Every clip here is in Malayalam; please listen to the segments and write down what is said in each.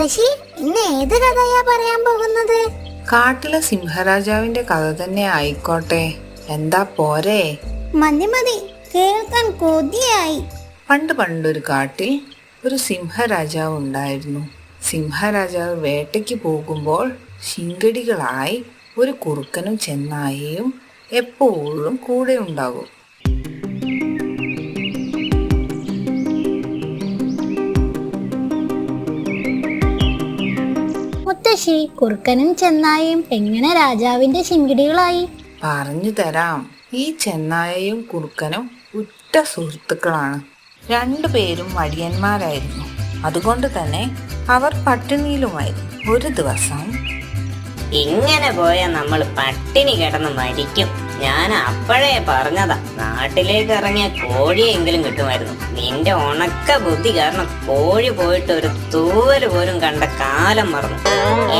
മുത്തശ്ശി ഇന്ന് ഏത് കഥയാ പറയാൻ പോകുന്നത്? കാട്ടിലെ സിംഹരാജാവിന്റെ കഥ തന്നെ ആയിക്കോട്ടെ. എന്താ പോരെ? മതി മതി. കേൾക്കാൻ കൊതിയായി. പണ്ട് പണ്ടൊരു കാട്ടിൽ ഒരു സിംഹരാജാവ് ഉണ്ടായിരുന്നു. സിംഹരാജാവ് വേട്ടയ്ക്ക് പോകുമ്പോൾ ശിങ്കടികളായി ഒരു കുറുക്കനും ചെന്നായയും എപ്പോഴും കൂടെ ഉണ്ടാകും. മുത്തശ്ശി കുറുക്കനും ചെന്നായും എങ്ങനെ രാജാവിന്റെ ശിങ്കിടികളായി. പറഞ്ഞു തരാം. ഈ ചെന്നായയും കുറുക്കനും ഉറ്റ സുഹൃത്തുക്കളാണ്. രണ്ടുപേരും വടിയന്മാരായിരുന്നു. അതുകൊണ്ട് തന്നെ അവർ പട്ടിണിയിലുമായിരുന്നു. ഒരു ദിവസം ഇങ്ങനെ പോയാൽ നമ്മൾ പട്ടിണി കിടന്ന് മരിക്കും. ഞാൻ അപ്പോഴേ പറഞ്ഞതാ നാട്ടിലേക്ക് ഇറങ്ങിയ കോഴിയെങ്കിലും കിട്ടുമായിരുന്നു. നിന്റെ ഉണക്ക ബുദ്ധി കാരണം കോഴി പോയിട്ട് ഒരു തൂവൽ പോലും കണ്ട കാലം മറന്നു.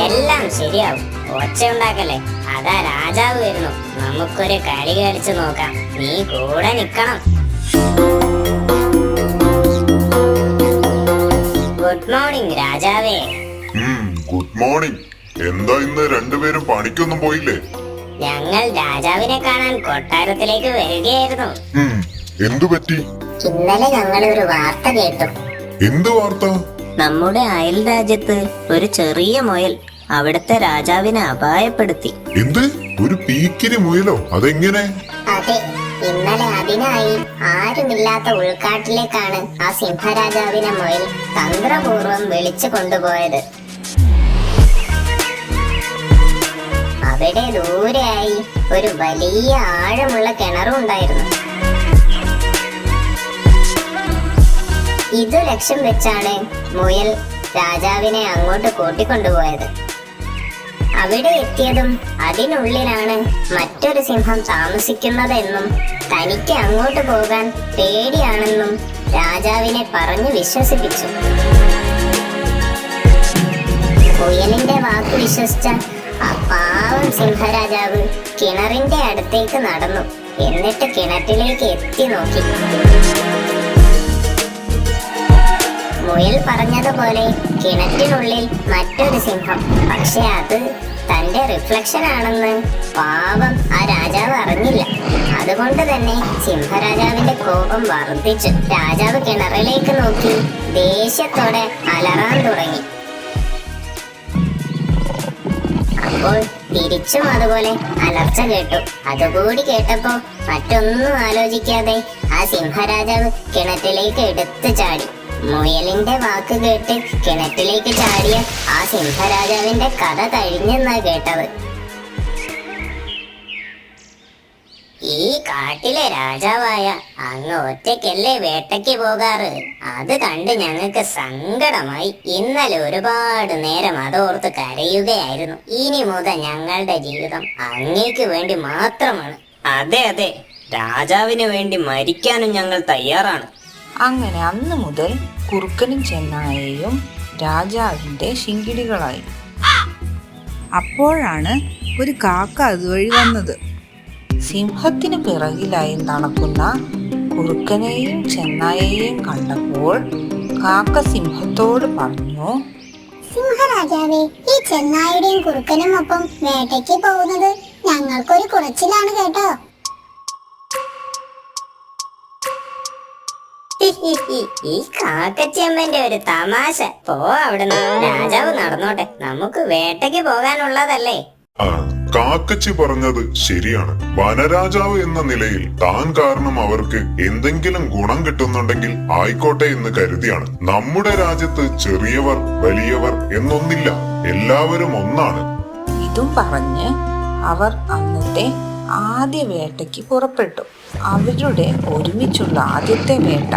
എല്ലാം ശരിയാവും. ഒച്ച ഉണ്ടാക്കല്ലേ? അതാ രാജാവ് വരുന്നു. നമുക്കൊരു കളി കളിച്ചു നോക്കാം. നീ കൂടെ നിക്കണം. ഗുഡ് മോർണിംഗ് രാജാവേ. ഗുഡ് മോർണിംഗ് എന്താ ഇന്ന് രണ്ടുപേരും പണിക്കൊന്നും പോയില്ലേ? ഞങ്ങൾ രാജാവിനെ കാണാൻ കൊട്ടാരത്തിലേക്ക് വരികയായിരുന്നു. എന്തു പറ്റി? ഇന്നലെ ഞങ്ങൾ ഒരു വാർത്ത കേട്ടു. എന്ത് വാർത്ത? നമ്മുടെ അയൽ രാജ്യത്ത് ഒരു ചെറിയ മുയൽ അവിടുത്തെ രാജാവിനെ അപായപ്പെടുത്തി. എന്ത്? ഒരു പീക്കിരി മുയലോ? അതെങ്ങനെ? അതെ ഇന്നലെ അതിനായി ആരുമില്ലാത്ത ഉൾക്കാട്ടിലേക്കാണ് ആ സിംഹരാജാവിനെ മുയൽ തന്ത്രപൂർവം വിളിച്ചു കൊണ്ടുപോയത്. അവിടെ ദൂരെയായി ഒരു വലിയ ആഴമുള്ള കിണറും ഉണ്ടായിരുന്നു. ഇതു ലക്ഷ്യം വെച്ചാണ് മുയൽ രാജാവിനെ അങ്ങോട്ട് കൂട്ടിക്കൊണ്ടുപോയത്. അവിടെ എത്തിയതും അതിനുള്ളിലാണ് മറ്റൊരു സിംഹം താമസിക്കുന്നതെന്നും തനിക്ക് അങ്ങോട്ട് പോകാൻ പേടിയാണെന്നും രാജാവിനെ പറഞ്ഞു വിശ്വസിപ്പിച്ചു. മുയലിന്റെ വാക്ക് വിശ്വസിച്ച പാവം സിംഹരാജാവ് കിണറിന്റെ അടുത്തേക്ക് നടന്നു. എന്നിട്ട് കിണറ്റിലേക്ക് എത്തി നോക്കി. മുയൽ പറഞ്ഞതുപോലെ കിണറ്റിനുള്ളിൽ മറ്റൊരു സിംഹം. പക്ഷെ അത് തന്റെ റിഫ്ലക്ഷൻ ആണെന്ന് പാവം ആ രാജാവ് അറിഞ്ഞില്ല. അതുകൊണ്ട് തന്നെ സിംഹരാജാവിന്റെ കോപം വർദ്ധിച്ചു. രാജാവ് കിണറിലേക്ക് നോക്കി ദേഷ്യത്തോടെ അലറാൻ തുടങ്ങി. അപ്പോൾ തിരിച്ചും അതുപോലെ അലർച്ച കേട്ടു. അതുകൂടി കേട്ടപ്പോ മറ്റൊന്നും ആലോചിക്കാതെ ആ സിംഹരാജാവ് കിണറ്റിലേക്ക് എടുത്തു ചാടി. മുയലിന്റെ വാക്ക് കേട്ട് കിണറ്റിലേക്ക് ചാടിയ ആ സിംഹരാജാവിന്റെ കഥ കഴിഞ്ഞെന്നാ കേട്ടത്. ഈ കാട്ടിലെ രാജാവായ അങ്ങ് ഒറ്റയ്ക്കല്ലേ വേട്ടയ്ക്ക് പോകാറ്? അത് കണ്ട് ഞങ്ങൾക്ക് സങ്കടമായി. ഇന്നലെ ഒരുപാട് നേരം അതോർത്ത് കരയുകയായിരുന്നു. ഇനി മുതൽ ഞങ്ങളുടെ ജീവിതം അങ്ങേക്ക് വേണ്ടി മാത്രമാണ്. അതെ അതെ. രാജാവിന് വേണ്ടി മരിക്കാനും ഞങ്ങൾ തയ്യാറാണ്. അങ്ങനെ അന്ന് മുതൽ കുറുക്കനും ചെന്നായയും രാജാവിന്റെ ശിങ്കിടികളായി. അപ്പോഴാണ് ഒരു കാക്ക അതുവഴി വന്നത്. സിംഹത്തിന് പിറകിലായി നടക്കുന്ന കുറുക്കനെയും ചെന്നായയെയും കണ്ടപ്പോൾ കാക്ക സിംഹത്തോട് പറഞ്ഞു സിംഹരാജാവേ ഈ ചെന്നായുടെയും കുറുക്കനും ഒപ്പം വേട്ടയ്ക്ക് പോകുന്നത് ഞങ്ങൾക്കൊരു കുറച്ചിലാണ് കേട്ടോ. ഈ കാക്കച്ചമ്മന്റെ ഒരു തമാശ. പോ അവിടുന്ന്. രാജാവ് നടന്നോട്ടെ. നമുക്ക് വേട്ടയ്ക്ക് പോകാനുള്ളതല്ലേ. കാക്കച്ചി പറഞ്ഞത് ശരിയാണ്. വനരാജാവ് എന്ന നിലയിൽ താൻ കാരണം അവർക്ക് എന്തെങ്കിലും ഗുണം കിട്ടുന്നുണ്ടെങ്കിൽ ആയിക്കോട്ടെ എന്ന് കരുതിയാണ്. നമ്മുടെ രാജ്യത്ത് ചെറിയവർ വലിയവർ എന്നൊന്നില്ല. എല്ലാവരും ഒന്നാണ്. ഇതും പറഞ്ഞ് അവർ അന്നത്തെ ആദ്യ വേട്ടയ്ക്ക് പുറപ്പെട്ടു. അവരുടെ ഒരുമിച്ചുള്ള ആദ്യത്തെ വേട്ട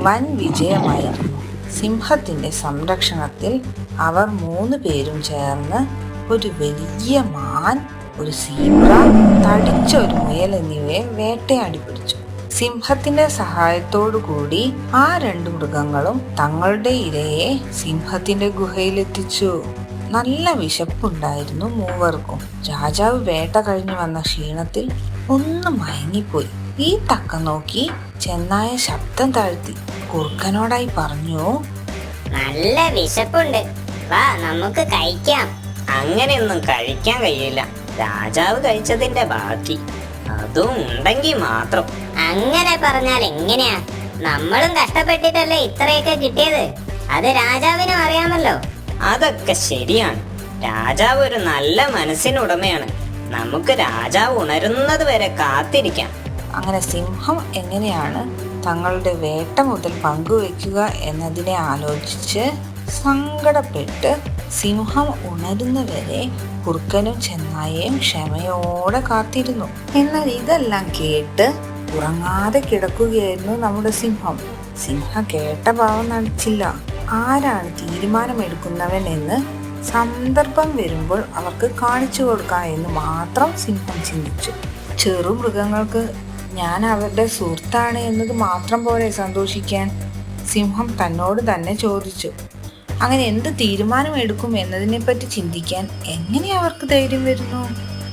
വൻ വിജയമായിരുന്നു സിംഹത്തിന്റെ സംരക്ഷണത്തിൽ അവർ മൂന്ന് പേരും ചേർന്ന് ഒരു വലിയ മാൻ ഒരു സീബ്ര തടിച്ച ഒരു മുയൽ എന്നിവയെ വേട്ടയാടി പിടിച്ചു. സിംഹത്തിന്റെ സഹായത്തോടു കൂടി ആ രണ്ട് മൃഗങ്ങളും തങ്ങളുടെ ഇരയെ സിംഹത്തിന്റെ ഗുഹയിലെത്തിച്ചു നല്ല വിശപ്പുണ്ടായിരുന്നു മൂവർക്കും. രാജാവ് വേട്ട കഴിഞ്ഞു വന്ന ക്ഷീണത്തിൽ ഒന്ന് മയങ്ങിപ്പോയി. ഈ തക്ക നോക്കി ചെന്നായ ശബ്ദം താഴ്ത്തി. കുറുക്കനോടായി പറഞ്ഞു നല്ല വിശപ്പുണ്ട്. വാ നമുക്ക് കഴിക്കാം. അങ്ങനെയൊന്നും കഴിക്കാൻ കഴിയില്ല. രാജാവ് കഴിച്ചതിന്റെ ബാക്കി. അതും ഉണ്ടെങ്കിൽ മാത്രം. അങ്ങനെ പറഞ്ഞാൽ എങ്ങനെയാ? നമ്മളും കഷ്ടപ്പെട്ടിട്ടല്ലേ ഇത്രയൊക്കെ കിട്ടിയത്? അത് രാജാവിനും അറിയാമല്ലോ. അതൊക്കെ ശരിയാണ്. രാജാവ് ഒരു നല്ല മനസ്സിനുടമയാണ്. നമുക്ക് രാജാവ് ഉണരുന്നത് വരെ കാത്തിരിക്കാം. അങ്ങനെ സിംഹം എങ്ങനെയാണ് തങ്ങളുടെ വേട്ട മുതൽ പങ്കുവെക്കുക എന്നതിനെ ആലോചിച്ച് സങ്കടപ്പെട്ട് സിംഹം ഉണരുന്നവരെ കുറുക്കനും ചെന്നായയും ക്ഷമയോടെ കാത്തിരുന്നു. എന്നാൽ ഇതെല്ലാം കേട്ട് ഉറങ്ങാതെ കിടക്കുകയായിരുന്നു നമ്മുടെ സിംഹം. സിംഹം കേട്ട ഭാവം നടിച്ചില്ല. ആരാണ് തീരുമാനമെടുക്കുന്നവൻ എന്ന് സന്ദർഭം വരുമ്പോൾ അവർക്ക് കാണിച്ചു കൊടുക്കാം എന്ന് മാത്രം സിംഹം ചിന്തിച്ചു. ചെറു മൃഗങ്ങൾക്ക് ഞാൻ അവരുടെ സുഹൃത്താണ് എന്നത് മാത്രം പോലെ സന്തോഷിക്കാൻ? സിംഹം തന്നോട് തന്നെ ചോദിച്ചു. അങ്ങനെ എന്ത് തീരുമാനമെടുക്കും എന്നതിനെപ്പറ്റി ചിന്തിക്കാൻ എങ്ങനെ അവർക്ക് ധൈര്യം വരുന്നു?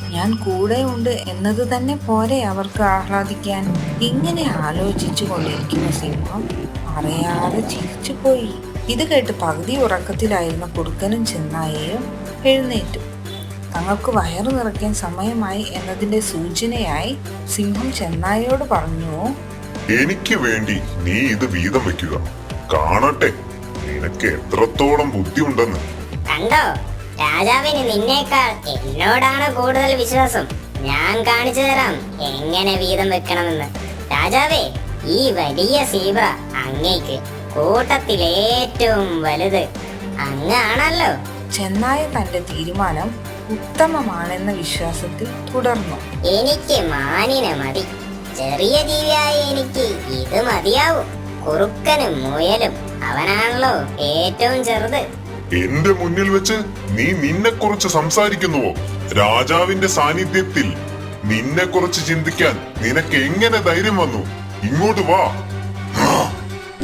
ഞാൻ കൂടെ ഉണ്ട് എന്നത് തന്നെ പോരെ അവർക്ക് ആഹ്ലാദിക്കാൻ. ഇങ്ങനെ ആലോചിച്ചു കൊണ്ടിരിക്കുന്ന സിംഹം അറിയാതെ ചിരിച്ചു പോയി. ഇത് കേട്ട് പകുതി ഉറക്കത്തിലായിരുന്ന കുറുക്കനും ചെന്നായയും എഴുന്നേറ്റു. തങ്ങൾക്ക് വയറു നിറയ്ക്കാൻ സമയമായി എന്നതിന്റെ സൂചനയായി സിംഹം ചെന്നായയോട് പറഞ്ഞു എനിക്ക് വേണ്ടി നീ ഇത് വീതം വെക്കുക കാണട്ടെ. നിനക്ക് എത്രത്തോളം ബുദ്ധിയുണ്ടെന്ന്. കണ്ടോ? രാജാവിന് നിന്നേക്കാൾ എന്നോടാണ് കൂടുതൽ വിശ്വാസം. ഞാൻ കാണിച്ചു തരാം എങ്ങനെ വീതം വെക്കണമെന്ന്. രാജാവേ ഈ വലിയ സീബ്ര അങ്ങേക്ക് കൂട്ടത്തിൽ ഏറ്റവും വലുത് അങ്ങാണല്ലോ. ചെന്നായ തന്റെ തീരുമാനം ഉത്തമമാണെന്ന വിശ്വാസത്തിൽ തുടർന്നു. എനിക്ക് മാനിനെ മതി. ചെറിയ ജീവിയായ എനിക്ക് ഇത് മതിയാവും. കുറുക്കനും മുയലും അവനാണല്ലോ ഏറ്റവും ചെറുത്. എന്റെ മുന്നിൽ വെച്ച് നീ നിന്നെ കുറിച്ച് സംസാരിക്കുന്നുവോ? രാജാവിന്റെ സാന്നിധ്യത്തിൽ നിന്നെ കുറിച്ച് ചിന്തിക്കാൻ നിനക്ക് എങ്ങനെ ധൈര്യം വന്നു? ഇങ്ങോട്ട് വാ.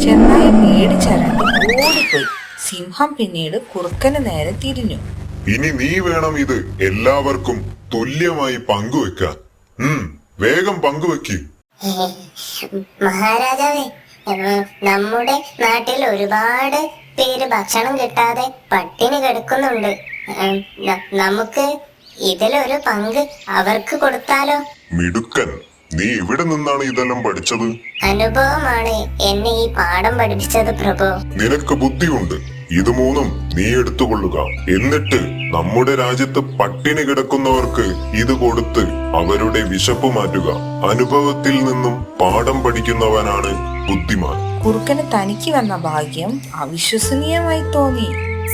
ചെന്നായ പേടിച്ചരണ്ട് ഓടിപ്പോയി. സിംഹം പിന്നീട് കുറുക്കന് നേരെ തിരിഞ്ഞു. ഇനി നീ വേണം ഇത് എല്ലാവർക്കും തുല്യമായി പങ്കുവെക്കാൻ. ഉം വേഗം പങ്കുവെക്ക്. മഹാരാജാവേ നമ്മുടെ നാട്ടിൽ ഒരുപാട് പേര് ഭക്ഷണം കിട്ടാതെ പട്ടിണി കിടക്കുന്നുണ്ട്. നമുക്ക് ഇതിലൊരു പങ്ക് അവർക്ക് കൊടുത്താലോ? മിടുക്കൻ. നീ എവിടെ നിന്നാണ് ഇതെല്ലാം പഠിച്ചത്? അനുഭവമാണ് എന്നെ ഈ പാഠം പഠിപ്പിച്ചത് പ്രഭു. നിനക്ക് ബുദ്ധിയുണ്ട്. ഇത് മൂന്നും നീ എടുത്തുകൊള്ളുക. എന്നിട്ട് നമ്മുടെ രാജ്യത്ത് പട്ടിണി കിടക്കുന്നവർക്ക് ഇത് കൊടുത്ത് അവരുടെ വിശപ്പ് മാറ്റുക. അനുഭവത്തിൽ നിന്നും പാഠം പഠിക്കുന്നവനാണ് ബുദ്ധിമാൻ. കുറുക്കന് തനിക്ക് വന്ന ഭാഗ്യം അവിശ്വസനീയമായി തോന്നി.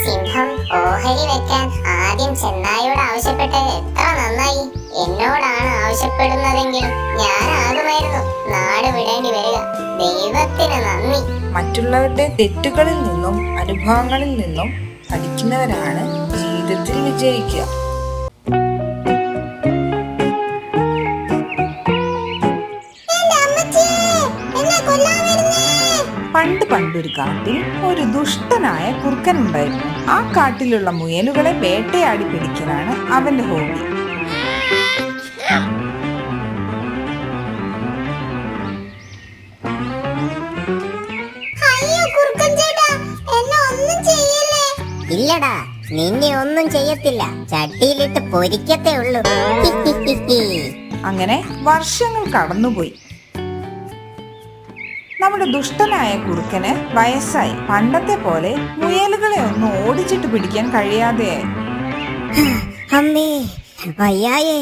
സിംഹം ഓഹരി വെക്കാൻ ആദ്യം ചെന്നായോട് ആവശ്യപ്പെട്ടത് എത്ര നന്നായി. എന്നോടാണ് ആവശ്യപ്പെടുന്നതെങ്കിൽ ഞാനാകുമായിരുന്നു. നാട് വിടേണ്ടി വരിക. ദൈവത്തിന് നന്ദി. മറ്റുള്ളവരുടെ തെറ്റുകളിൽ നിന്നും അനുഭവങ്ങളിൽ നിന്നും പഠിക്കുന്നവരാണ് ജീവിതത്തിൽ വിജയിക്കുക. പണ്ട് പണ്ടൊരു കാട്ടിൽ ഒരു ദുഷ്ടനായ കുറുക്കൻ ഉണ്ടായിരുന്നു ആ കാട്ടിലുള്ള മുയലുകളെ വേട്ടയാടി പിടിക്കലാണ് അവന്റെ ഹോബി. നിന്നെ ഒന്നും ചെയ്യത്തില്ല. ചട്ടിയിലിട്ട് പൊരിക്കത്തേ ഉള്ളൂ. അങ്ങനെ വർഷങ്ങൾ കടന്നുപോയി. നമ്മുടെ ദുഷ്ടനായ കുറുക്കന് വയസ്സായി. പണ്ടത്തെ പോലെ മുയലുകളെ ഒന്നും ഓടിച്ചിട്ട് പിടിക്കാൻ കഴിയാതെയായി അമ്മേ വയ്യായേ.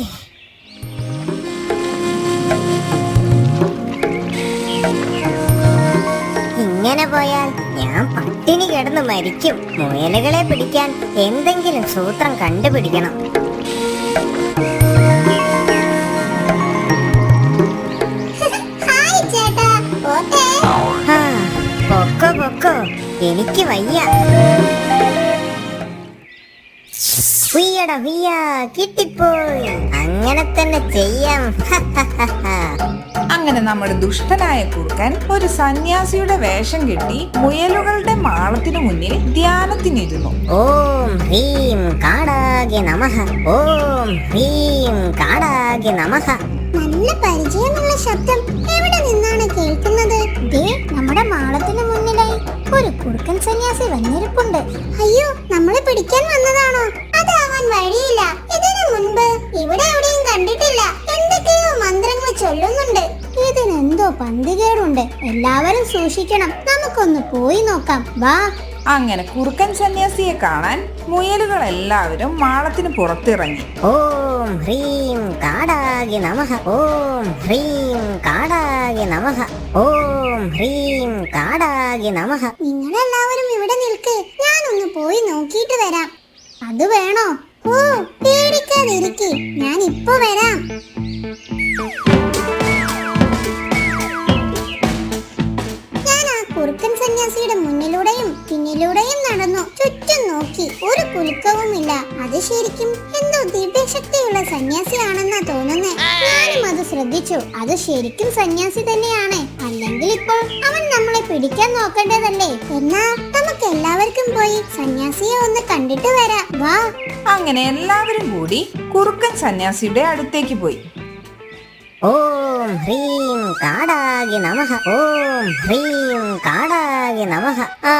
ഇങ്ങനെ പോയാൽ ഞാൻ പട്ടിണി കിടന്ന് മരിക്കും. മുയലുകളെ പിടിക്കാൻ എന്തെങ്കിലും സൂത്രം കണ്ടുപിടിക്കണം. പൊക്കോ പൊക്കോ. എനിക്ക് വയ്യ. ഹുയ്യടാ ഹുയ്യ കിട്ടിപ്പോയി. അങ്ങനെ തന്നെ ചെയ്യാം. അങ്ങനെ നമ്മുടെ ദുഷ്ടനായ കുറുക്കൻ ഒരു സന്യാസിയുടെ വേഷം കെട്ടി മുയലുകളുടെ മാളത്തിനു മുന്നിൽ ധ്യാനത്തിനിരുന്നു. ഓം ഹ്രീം കാടാകെ നമഃ. ഓം ഹ്രീം കാടാകെ നമഃ. നല്ല പരിചയമുള്ള ശബ്ദം എവിടെ നിന്നാണ് കേൾക്കുന്നത്? ദേ നമ്മുടെ മാളത്തിന് മുന്നിലായി ഒരു കുറുക്കൻ സന്യാസി വന്നിരിപ്പുണ്ട്. അയ്യോ നമ്മളെ പിടിക്കാൻ വന്നതാണോ? അതാവാൻ വഴിയില്ല. ഇതിനു മുൻപ് ഇവിടെ എവിടെയും കണ്ടിട്ടില്ല. എന്തൊക്കെയോ മന്ത്രങ്ങൾ ചൊല്ലുന്നുണ്ട്. ഇതിനെന്തോ പന്തികേടുണ്ട് എല്ലാവരും സൂക്ഷിക്കണം. നമുക്കൊന്ന് പോയി നോക്കാം. വാ. അങ്ങനെ കുറുക്കൻ സന്യാസിയെ കാണാൻ മുയലുകൾ എല്ലാവരും മാളത്തിന് പുറത്തിറങ്ങി. ഓം ഹ്രീം കാടാകി നമഹ ഓം ഹ്രീം കാടാകി നമഹ ഓം ഹ്രീം കാടാകി നമഹ നിങ്ങളെല്ലാവരും ഇവിടെ നിൽക്ക്. ഞാനൊന്ന് പോയി നോക്കിയിട്ട് വരാം. അത് വേണോ? ഓ പേടിക്കാതിരിക്കെ. ഞാൻ ഇപ്പൊ വരാം. സന്യാസിയുടെ മുന്നിലൂടെയും പിന്നിലൂടെയും നടന്നു. ചുറ്റും നോക്കി. ഒരു കുലുക്കവുമില്ല. അത് ശരിക്കും എന്തോ ദിവ്യശക്തിയുള്ള സന്യാസിയാണെന്നാ തോന്നുന്നേ. ഞാനും അത് ശ്രദ്ധിച്ചു. അത് ശരിക്കും സന്യാസി തന്നെയാണ്. അല്ലെങ്കിൽ ഇപ്പോൾ അവൻ നമ്മളെ പിടിക്കാൻ നോക്കേണ്ടതല്ലേ? എന്നാ നമുക്ക് എല്ലാവർക്കും പോയി സന്യാസിയെ ഒന്ന് കണ്ടിട്ട് വരാം. വാ. അങ്ങനെ എല്ലാവരും കൂടി കുറുക്കൻ സന്യാസിയുടെ അടുത്തേക്ക് പോയി. ഓം ഹ്രീം കാടാകി നമഹ ഓം ഹ്രീം കാടാകി നമഹ ആ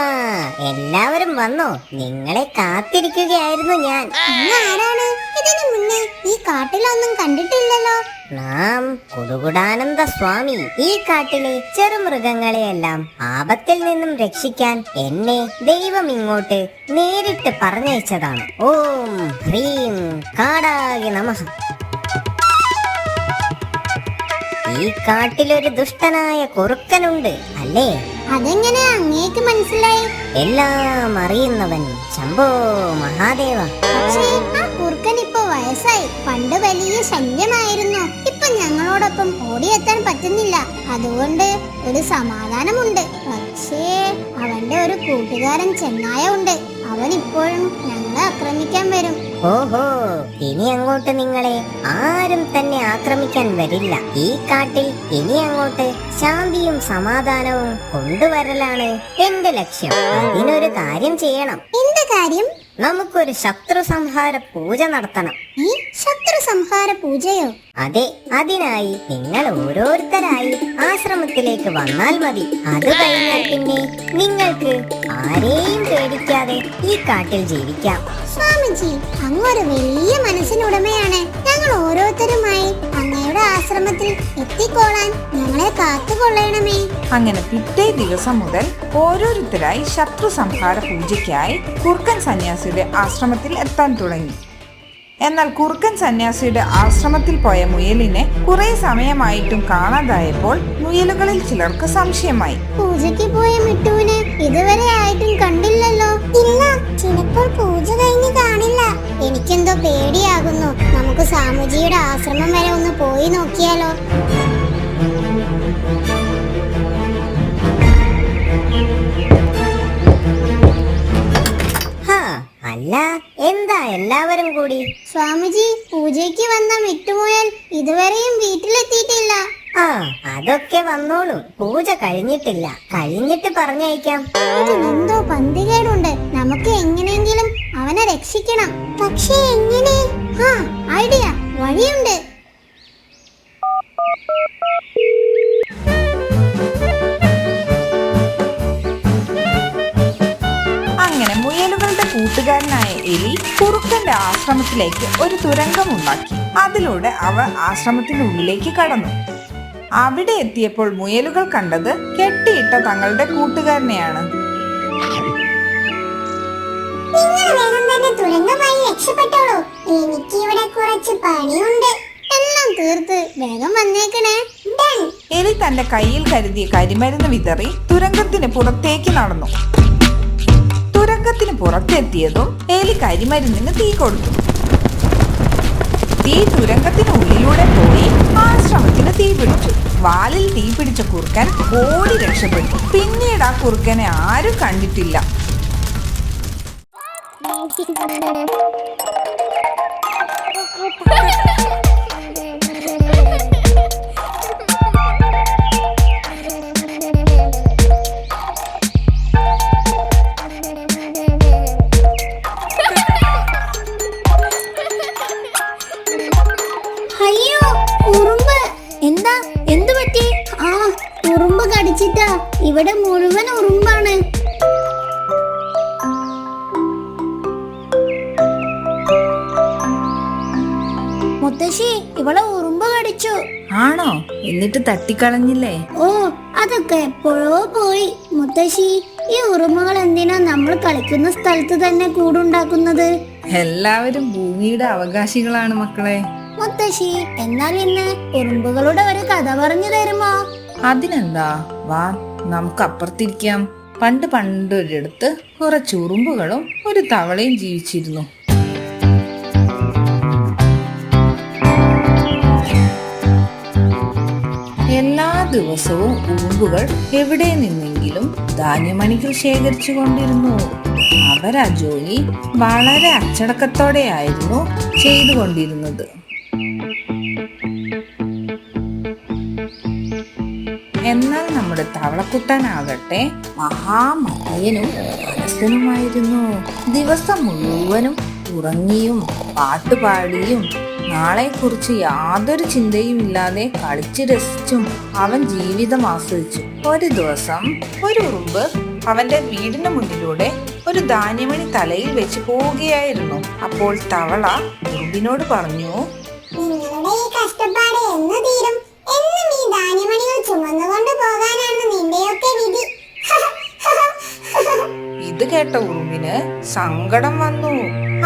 എല്ലാവരും വന്നോ. നിങ്ങളെ കാത്തിരിക്കുകയായിരുന്നു ഞാൻ. ആരാണ് ഇതിനു മുന്നേ ഈ കാട്ടിലൊന്നും കണ്ടിട്ടില്ലല്ലോ. നാം കുടുകുടാനന്ദ സ്വാമി. ഈ കാട്ടിലെ ചെറുമൃഗങ്ങളെയെല്ലാം ആപത്തിൽ നിന്നും രക്ഷിക്കാൻ എന്നെ ദൈവം ഇങ്ങോട്ട് നേരിട്ട് പറഞ്ഞയച്ചതാണ്. ഓം ഹ്രീം കാടാകി നമഃ. ഈ കാട്ടിലൊരു ദുഷ്ടനായ കുറുക്കനുണ്ട് അല്ലേ? അതെങ്ങനെ അങ്ങേക്ക് മനസ്സിലായി? എല്ലാം അറിയുന്നവൻ ശംഭോ മഹാദേവ. പക്ഷേ ആ കുറുക്കൻ ഇപ്പൊ വയസ്സായി. പണ്ട് വലിയ ശല്യമായിരുന്നു ഇപ്പൊ ഞങ്ങളോടൊപ്പം ഓടിയെത്താൻ പറ്റുന്നില്ല. അതുകൊണ്ട് ഒരു സമാധാനമുണ്ട്. പക്ഷേ അവന്റെ ഒരു കൂട്ടുകാരൻ ചെന്നായ ഉണ്ട്. അവൻ ഇപ്പോഴും ഞങ്ങളെ ആക്രമിക്കാൻ വരും. ഓഹോ ഇനി അങ്ങോട്ട് നിങ്ങളെ ആരും തന്നെ ആക്രമിക്കാൻ വരില്ല. ഈ കാട്ടിൽ ഇനി അങ്ങോട്ട് ശാന്തിയും സമാധാനവും കൊണ്ടുവരലാണ് എന്റെ ലക്ഷ്യം. അതിനൊരു കാര്യം ചെയ്യണം. എന്ത് കാര്യം? നമുക്കൊരു ശത്രു സംഹാര പൂജ നടത്തണം. ഈ ശത്രു സംഹാര പൂജയോ അതെ അതിനായി നിങ്ങൾ ഓരോരുത്തരായി ആശ്രമത്തിലേക്ക് വന്നാൽ മതി. അത് കഴിഞ്ഞാൽ പിന്നെ നിങ്ങൾക്ക് ആരെയും പേടിക്കാതെ ഈ കാട്ടിൽ ജീവിക്കാം. സ്വാമിജി അങ്ങൊരു വലിയ മനസ്സിനുടമയാണ്. ഞങ്ങൾ ഓരോരുത്തരുമായി അങ്ങയുടെ ആശ്രമത്തിൽ എത്തിക്കോളാൻ ഞങ്ങളെ കാത്തുകൊള്ളണമേ. അങ്ങനെ പിറ്റേ ദിവസം മുതൽ ഓരോരുത്തരായി ശത്രു സംഹാര പൂജയ്ക്കായി കുർക്കൻ സന്യാസിയുടെ ആശ്രമത്തിൽ എത്താൻ തുടങ്ങി. എന്നാൽ കുറുക്കൻ സന്യാസിയുടെ ആശ്രമത്തിൽ പോയ മുയലിനെ കുറെ സമയമായിട്ടും കാണാതായപ്പോൾ മുയലുകളിൽ ചിലർക്ക് സംശയമായി. പൂജയ്ക്ക് പോയ മിട്ടുവിനെ ഇതുവരെ ആയിട്ടും കണ്ടില്ലല്ലോ. ഇല്ല ചിലപ്പോൾ പൂജ കഴിഞ്ഞ് കാണില്ല. എനിക്കെന്തോ പേടിയാകുന്നു. നമുക്ക് സാമുജിയുടെ ആശ്രമം വരെ ഒന്ന് പോയി നോക്കിയാലോ. അല്ല എന്താ എല്ലാവരും കൂടി? സ്വാമിജി പൂജയ്ക്ക് വന്ന വിട്ടുപോയാൽ ഇതുവരെയും വീട്ടിലെത്തിയിട്ടില്ല. ആ അതൊക്കെ വന്നോളൂ. പൂജ കഴിഞ്ഞിട്ടില്ല. കഴിഞ്ഞിട്ട് പറഞ്ഞയക്കാം. എന്തോ പന്തികേടുണ്ട്. നമുക്ക് എങ്ങനെയെങ്കിലും അവനെ രക്ഷിക്കണം. പക്ഷേ എങ്ങനെ? ആ ഐഡിയ. വഴിയുണ്ട്. എലി കുറുക്കന്റെ ആശ്രമത്തിലേക്ക് ഒരു തുരങ്കം ഉണ്ടാക്കി. അതിലൂടെ അവ ആശ്രമത്തിനുള്ളിലേക്ക് കടന്നു. അവിടെ എത്തിയപ്പോൾ മുയലുകൾ കണ്ടത് കെട്ടിയിട്ട തങ്ങളുടെ കൂട്ടുകാരനെയാണ്. എലി തന്റെ കയ്യിൽ കരുതിയ കരിമരുന്ന് വിതറി തുരങ്കത്തിന് പുറത്തേക്ക് നടന്നു. തുരങ്കത്തിന് പുറത്തെത്തിയതും ഏലി കരിമരുന്നിന് തീ കൊടുത്തു. തീ തുരങ്കത്തിന് ഉള്ളിലൂടെ പോയി ആശ്രമത്തിന് തീ പിടിച്ചു. വാലിൽ തീ പിടിച്ച കുറുക്കൻ ഓടി രക്ഷപ്പെട്ടു. പിന്നീട് ആ കുറുക്കനെ ആരും കണ്ടിട്ടില്ല. അയ്യോ ഉറുമ്പ് ഇവിടെ മുഴുവൻ ഉറുമ്പാണ്. മുത്തശ്ശി ഇവളെ ഉറുമ്പ് കടിച്ചു. ആണോ? എന്നിട്ട് തട്ടിക്കളഞ്ഞില്ലേ? ഓ അതൊക്കെ എപ്പോഴോ പോയി. മുത്തശ്ശി ഈ ഉറുമകൾ എന്തിനാ നമ്മൾ കളിക്കുന്ന സ്ഥലത്ത് തന്നെ കൂടുണ്ടാക്കുന്നത്? എല്ലാവരും ഭൂമിയുടെ അവകാശികളാണ് മക്കളെ. മുത്തശ്ശി എന്നാൽ ഇന്ന് ഉറുമ്പുകളുടെ ഒരു കഥ പറഞ്ഞു തരുമോ? അതിനെന്താ? വാ നമുക്ക് അപ്പുറത്തിരിക്കാം പണ്ട് പണ്ടൊരിടത്ത് കുറച്ച് ഉറുമ്പുകളും ഒരു തവളയും ജീവിച്ചിരുന്നു. എല്ലാ ദിവസവും ഉറുമ്പുകൾ എവിടെ നിന്നെങ്കിലും ധാന്യമണികൾ ശേഖരിച്ചു കൊണ്ടിരുന്നു അവർ ആ ജോലി വളരെ അച്ചടക്കത്തോടെയായിരുന്നു ചെയ്തുകൊണ്ടിരുന്നത്. എന്നാൽ നമ്മുടെ തവളക്കുട്ടനാകട്ടെ മനസ്സനുമായിരുന്നു ദിവസം മുഴുവനും ഉറങ്ങിയും പാട്ടുപാടിയും നാളെക്കുറിച്ച് യാതൊരു ചിന്തയും ഇല്ലാതെ കളിച്ചു രസിച്ചും അവൻ ജീവിതം ആസ്വദിച്ചു. ഒരു ദിവസം ഒരു ഉറുമ്പ് അവന്റെ വീടിന് മുന്നിലൂടെ ഒരു ധാന്യമണി തലയിൽ വെച്ച് പോവുകയായിരുന്നു. അപ്പോൾ തവള ഉറുമ്പിനോട് പറഞ്ഞു നിങ്ങളുടെ കഷ്ടപ്പാട് എന്ന് തീരും. എന്നും ഈ ധാന്യമണികൾ ചുമന്നുകൊണ്ട് വിധി. ഇത് കേട്ട ഉറുമ്പിന് സങ്കടം വന്നു.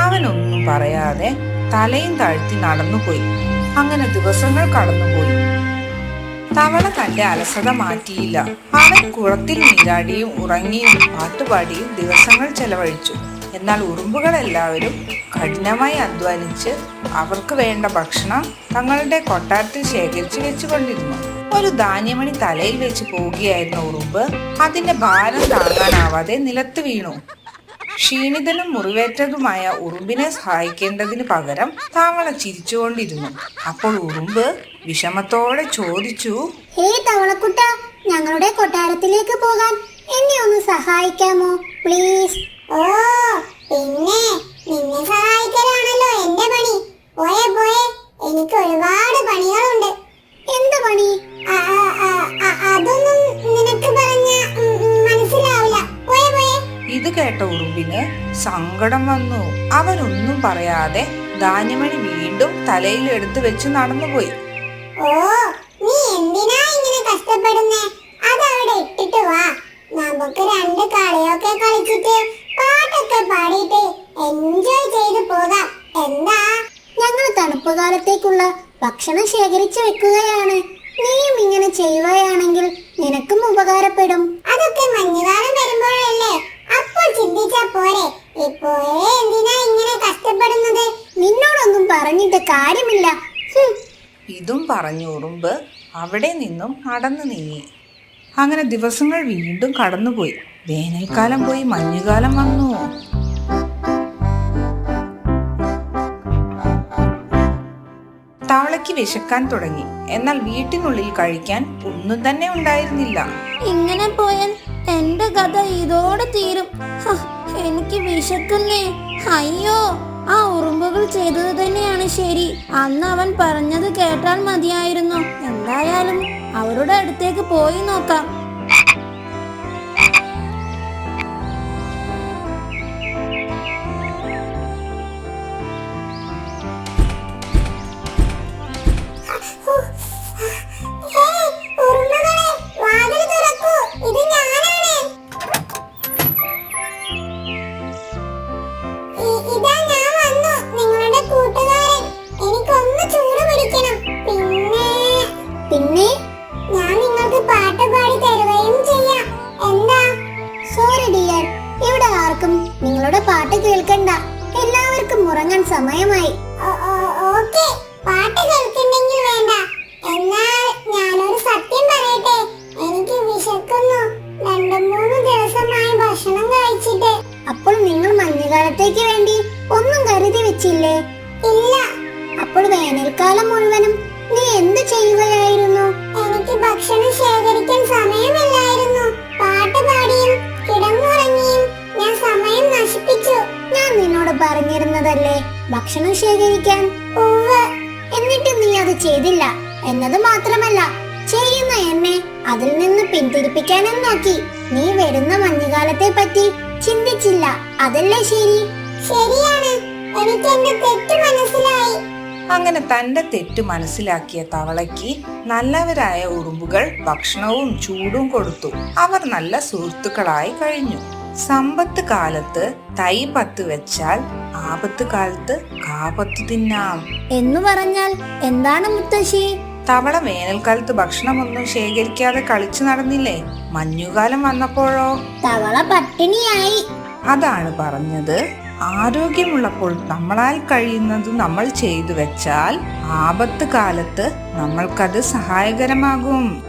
അവനൊന്നും പറയാതെ തലയും താഴ്ത്തി നടന്നുപോയി അങ്ങനെ ദിവസങ്ങൾ കടന്നുപോയി. തവള തന്റെ അലസത മാറ്റിയില്ല. അവൻ കുളത്തിൽ നീരാടിയും ഉറങ്ങിയും പാട്ടുപാടിയും ദിവസങ്ങൾ ചെലവഴിച്ചു. എന്നാൽ ഉറുമ്പുകളെല്ലാവരും കഠിനമായി അധ്വാനിച്ച് അവർക്ക് വേണ്ട ഭക്ഷണം തങ്ങളുടെ കൊട്ടാരത്തിൽ ശേഖരിച്ചു വെച്ചുകൊണ്ടിരുന്നു. ഒരു ധാന്യമണി തലയിൽ വെച്ച് പോവുകയായിരുന്ന ഉറുമ്പ് അതിന്റെ ഭാരം താങ്ങാനാവാതെ നിലത്ത് വീണു. ക്ഷീണിതനും മുറിവേറ്റതുമായ ഉറുമ്പിനെ സഹായിക്കേണ്ടതിന് പകരം താവള ചിരിച്ചുകൊണ്ടിരുന്നു. അപ്പോൾ ഉറുമ്പ് വിഷമത്തോടെ ചോദിച്ചു ഹേ തവളക്കുട്ട ഞങ്ങളുടെ കൊട്ടാരത്തിലേക്ക് പോകാൻ എന്നെ ഒന്ന് സഹായിക്കാമോ? പ്ലീസ്. ഓ പിന്നെ നിന്നെ സഹായിക്കലാണല്ലോ എന്റെ പണി. പോയെ പോയെ. എനിക്ക് ഒരുപാട് പണികളുണ്ട്. എന്ത് പണി? അതൊന്നും നിനക്ക് പറഞ്ഞ മനസ്സിലാവില്ല. പോയെ പോയെ. ഇത് കേട്ട ഉറുമ്പിന് സങ്കടം വന്നു. അവനൊന്നും പറയാതെ ധാന്യമണി വീണ്ടും തലയിൽ എടുത്തു വെച്ച് നടന്നുപോയി. ഓ നീ എന്തിനാ ഇങ്ങനെ കഷ്ടപ്പെടുന്നേ? അതവിടെ ഇട്ടിട്ട് വാ. നമുക്ക് രണ്ട് കളിയൊക്കെ കളിച്ചിട്ട് പാട്ടൊക്കെ പാടിയിട്ട് എൻജോയ് ചെയ്ത് പോകാം. എന്താ? ഞങ്ങൾ തണുപ്പ് കാലത്തേക്കുള്ള ഭക്ഷണം ശേഖരിച്ചു വെക്കുകയാണ്. നീയും ഇങ്ങനെ ചെയ്യുകയാണെങ്കിൽ നിനക്കും ഉപകാരപ്പെടും. അതൊക്കെ മഞ്ഞുകാലം വരുമ്പോഴല്ലേ? അപ്പോൾ ചിന്തിച്ചാ പോരെ. ഇപ്പോഴേ എന്തിനാ ഇങ്ങനെ കഷ്ടപ്പെടുന്നത്? നിന്നോടൊന്നും പറഞ്ഞിട്ട് കാര്യമില്ല. ഇതും പറഞ്ഞു ഉറുമ്പ് അവിടെ നിന്നും നടന്നു നീങ്ങി. അങ്ങനെ ദിവസങ്ങൾ വീണ്ടും കടന്നുപോയി. വേനൽക്കാലം പോയി മഞ്ഞുകാലം വന്നു. തവളയ്ക്ക് വിശക്കാൻ തുടങ്ങി. എന്നാൽ വീട്ടിനുള്ളിൽ കഴിക്കാൻ ഒന്നും തന്നെ ഉണ്ടായിരുന്നില്ല. ഇങ്ങനെ പോയാൽ എന്റെ കഥ ഇതോടെ തീരും. എനിക്ക് വിശക്കുന്നേ. അയ്യോ ആ ഉറുമ്പുകൾ ചെയ്തത് തന്നെയാണ് ശരി. അന്ന് അവൻ പറഞ്ഞത് കേട്ടാൽ മതിയായിരുന്നു. എന്തായാലും അവരുടെ അടുത്തേക്ക് പോയി നോക്കാം. കരുതി ഇല്ല. അപ്പോൾ വേനൽക്കാലം മുഴുവനും നീ എന്ത് ചെയ്യുകയായിരുന്നു? എനിക്ക് ഭക്ഷണം ശേഖരിക്കാൻ സമയമില്ലായിരുന്നു. പാട്ട് പാടിയും കിടന്നുറങ്ങിയും ഞാൻ സമയം നശിപ്പിച്ചു. ഞാൻ നിന്നോട് പറഞ്ഞിരുന്നതല്ലേ ഭക്ഷണം ശേഖരിക്കാൻ? എന്നിട്ട് നീ അത് ചെയ്തില്ല. എന്നത് മാത്രമല്ല ചെയ്യുന്ന എന്നെ അതിൽ നിന്ന് പിന്തിരിപ്പിക്കാനും നോക്കി. നീ വരുന്ന മഞ്ഞുകാലത്തെ പറ്റി ചിന്തിച്ചില്ല. അതല്ലേ ശരി? ശരിയാണ്. അങ്ങനെ തന്റെ തെറ്റ് മനസ്സിലാക്കിയ തവളയ്ക്ക് നല്ലവരായ ഉറുമ്പുകൾ ഭക്ഷണവും ചൂടും കൊടുത്തു. അവർ നല്ല സുഹൃത്തുക്കളായി കഴിഞ്ഞു. സമ്പത്ത് കാലത്ത് തൈ പത്ത് വെച്ചാൽ ആപത്ത് കാലത്ത് കാപത്ത് തിന്നാം. എന്ന് പറഞ്ഞാൽ എന്താണ് മുത്തശ്ശി? തവള വേനൽക്കാലത്ത് ഭക്ഷണമൊന്നും ശേഖരിക്കാതെ കളിച്ചു നടന്നില്ലേ? മഞ്ഞുകാലം വന്നപ്പോഴോ? തവള പട്ടിണിയായി. അതാണ് പറഞ്ഞത് ആരോഗ്യമുള്ളപ്പോൾ നമ്മളാൽ കഴിയുന്നത് നമ്മൾ ചെയ്തു വെച്ചാൽ ആപത്ത് കാലത്ത് നമ്മൾക്കത് സഹായകരമാകും.